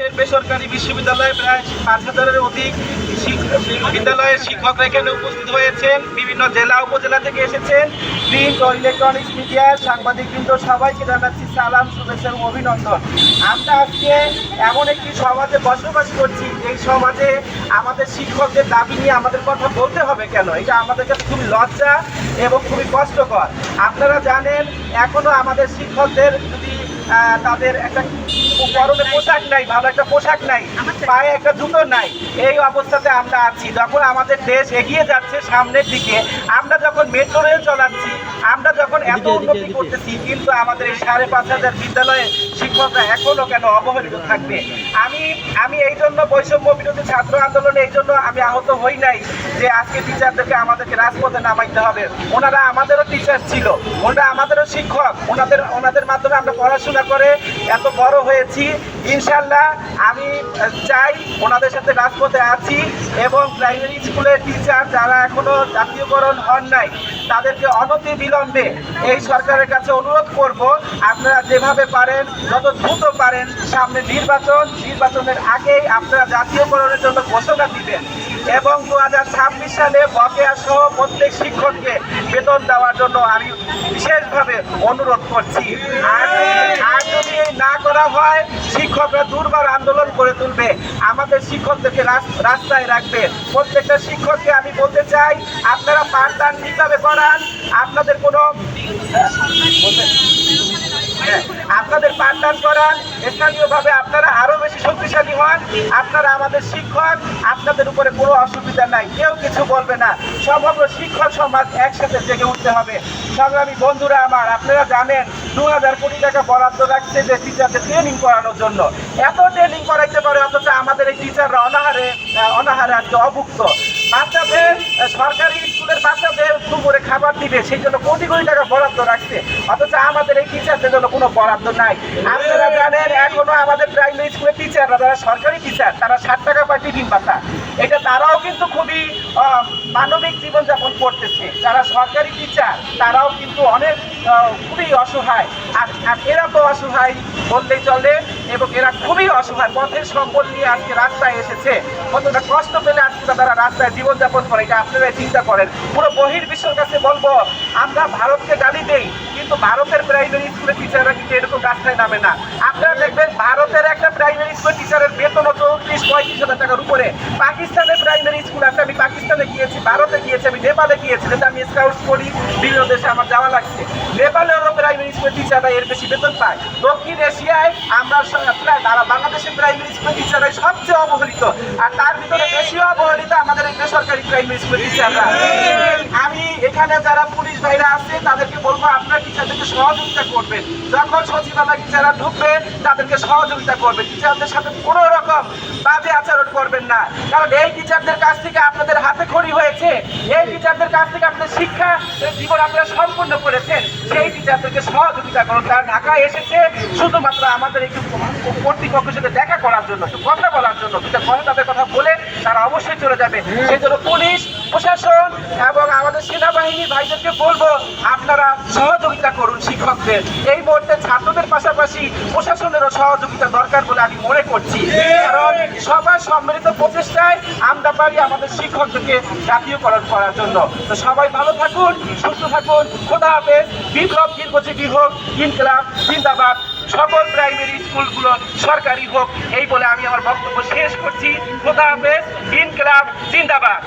বেসরকারি বিশ্ববিদ্যালয়ে প্রায় পাঁচ হাজারের অধিক বিদ্যালয়ের শিক্ষকরা এখানে উপস্থিত হয়েছেন। বিভিন্ন জেলা, উপজেলা থেকে এসেছেন। প্রিন্ট ও ইলেকট্রনিক্স মিডিয়ার সাংবাদিকবৃন্দ সবাইকে জানাচ্ছি সালাম শুভেচ্ছা এবং অভিনন্দন। আমরা আজকে এমন একটি সমাজে বসবাস করছি এই সমাজে আমাদের শিক্ষকদের দাবি নিয়ে আমাদের কথা বলতে হবে কেন? এটা আমাদের কাছে খুবই লজ্জা এবং খুবই কষ্টকর। আপনারা জানেন, এখনও আমাদের শিক্ষকদের যদি তাদের একটা পরনে পোশাক নাই ভালো একটা পোশাক নাই পায়ে একটা জুতো নাই। এই অবস্থাতে আমরা আছি। যখন আমাদের দেশ এগিয়ে যাচ্ছে সামনের দিকে আমরা যখন মেট্রো রেল চলাচ্ছি আমরা যখন এত উন্নতি করতেছি কিন্তু আমাদের এই সাড়ে পাঁচ হাজার বিদ্যালয়ে শিক্ষকরা এখনও কেন অবহেলিত থাকবে? আমি আমি এই জন্য বৈষম্য বিরোধী ছাত্র আন্দোলনে এই জন্য আমি আহত হই নাই যে আজকে টিচারদেরকে আমাদেরকে রাজপথে নামাইতে হবে। ওনারা আমাদেরও টিচার ছিল, ওনারা আমাদেরও শিক্ষক, ওনাদের ওনাদের মাধ্যমে আমরা পড়াশোনা করে এত বড় হয়েছি। ইনশাল্লাহ আমি চাই ওনাদের সাথে রাজপথে আছি এবং প্রাইমারি স্কুলের টিচার যারা এখনও জাতীয়করণ হন নাই, তাদেরকে অনতি বিলম্বে এই সরকারের কাছে অনুরোধ করব, আপনারা যেভাবে পারেন যত দ্রুত পারেন সামনে নির্বাচন, নির্বাচনের আগেই আপনারা জাতীয়করণের জন্য ঘোষণা দিবেন। এবং দু হাজার ছাব্বিশ সালে বকেয়া সহ প্রত্যেক শিক্ষককে বেতন দেওয়ার জন্য আমি বিশেষভাবে অনুরোধ করছি। আর আর যদি না করা হয়, শিক্ষকরা দুর্বার আন্দোলন করে তুলবে। আমাদের শিক্ষকদেরকে রাস- রাস্তায় রাখবে। প্রত্যেকটা শিক্ষককে আমি বলতে চাই, আপনারা পাঠদান ঠিকভাবে করান আপনাদের কোনো হ্যাঁ, পাঠদান করান স্থানীয়ভাবে আপনারা আরও বেশি শক্তিশালী হন। আপনারা আমাদের শিক্ষক, আপনাদের উপরে কোনো অসুবিধা নাই। কেউ কিছু বলবে না। সমগ্র শিক্ষক সমাজ একসাথে জেগে উঠতে হবে। সংগ্রামী বন্ধুরা আমার, আপনারা জানেন, দু হাজার কোটি টাকা বরাদ্দ রাখছে যে টিচারদের ট্রেনিং করানোর জন্য। এত ট্রেনিং করাইতে পারে, অথচ আমাদের এই টিচাররা অনাহারে অনাহারে আজকে অভুক্ত। বাচ্চাদের, সরকারি স্কুলের বাচ্চাদের দুপুরে খাবার দিবে, সেই জন্য কোটি কোটি টাকা বরাদ্দ রাখছে। অথচ আমাদের এই টিচারদের জন্য কোনো বরাদ্দ নাই। আপনারা জানেন, এখনও আমাদের প্রাইমারি স্কুলের টিচাররা যারা সরকারি টিচার তারা ষাট টাকা পায় টিফিন পাতা। এটা তারাও কিন্তু খুবই মানবিক জীবনযাপন করতেছে। যারা সরকারি টিচার তারাও কিন্তু অনেক খুবই অসহায়। আর এরা তো অসহায় বললেই চলে, এবং এরা খুবই অসহায়। পথের সম্পদ নিয়ে আজকে রাস্তায় এসেছে। কতটা কষ্ট পেলে আজকে তারা রাস্তায় জীবনযাপন করে, এটা আপনারা চিন্তা করেন। পুরো বহির্বিশ্বের কাছে বলব, আমরা ভারতকে গালি দেই, কিন্তু ভারতের প্রাইমারি স্কুলের টিচাররা কিন্তু এরকম রাস্তায় নামে না। আপনারা দেখবেন, ভারতের একটা প্রাইমারি স্কুলের টিচারের বেতন চৌত্রিশ, পঁয়ত্রিশ হাজার টাকার উপরে। পাকিস্তানের প্রাইমারি স্কুল আছে, আমি পাকিস্তানে গিয়েছি, ভারতে গিয়েছি, আমি নেপালে গিয়েছি যেটা আমি স্কাউটস করি, বিভিন্ন দেশে আমার যাওয়া লাগছে। নেপালেরও প্রাইমারি স্কুলের টিচাররা এর বেশি বেতন পায়। দক্ষিণ এশিয়ায় আমরা প্রায় বাংলাদেশের প্রাইমারি স্কুলের টিচাররাই সবচেয়ে অবহেলিত। আর তার ভিতরে বেশি অবহেলিত আমাদের এই বেসরকারি প্রাইমারি স্কুলের টিচাররা এখানে যারা পুলিশ ভাইরা আছে, তাদেরকে বলব আপনার টিচারদেরকে সহযোগিতা করবেন। যখন সচিবালয় টিচাররা ঢুকবে, তাদেরকে সহযোগিতা করবে টিচারদের সাথে কোনো রকম বাজে আচরণ করবেন না। কারণ এই টিচারদের কাছ থেকে আপনাদের হাতে খড়ি হয়েছে। এই টিচারদের কাছ থেকে আপনাদের শিক্ষা জীবন আপনারা সম্পূর্ণ করেছেন। সেই টিচারদেরকে সহযোগিতা করুন। তারা ঢাকায় এসেছে শুধুমাত্র আমাদের একটু কর্তৃপক্ষের সাথে দেখা করার জন্য কথা বলার জন্য। দুটা কথা তাদের কথা বলে তারা অবশ্যই চলে যাবে। সেই জন্য পুলিশ, প্রশাসন এবং আমাদের সেনাবাহিনীর ভাইদেরকে বলব, আপনারা সহযোগিতা করুন শিক্ষকদের। এই মুহূর্তে ছাত্রদের পাশাপাশি প্রশাসনেরও সহযোগিতা দরকার বলে আমি মনে করছি। সম্মিলিত প্রচেষ্টায় আমরা পারি আমাদের শিক্ষকদেরকে জাতীয়করণ করার জন্য। তো সবাই ভালো থাকুন, সুস্থ থাকুন। খোদা হাফেজ। বিপ্লব দীর্ঘজীবী হোক, ইনকলাব, জিন্দাবাদ। সকল প্রাইমারি স্কুলগুলো সরকারি হোক, এই বলে আমি আমার বক্তব্য শেষ করছি। খোদা হাফেজ, ইনকলাব, জিন্দাবাদ।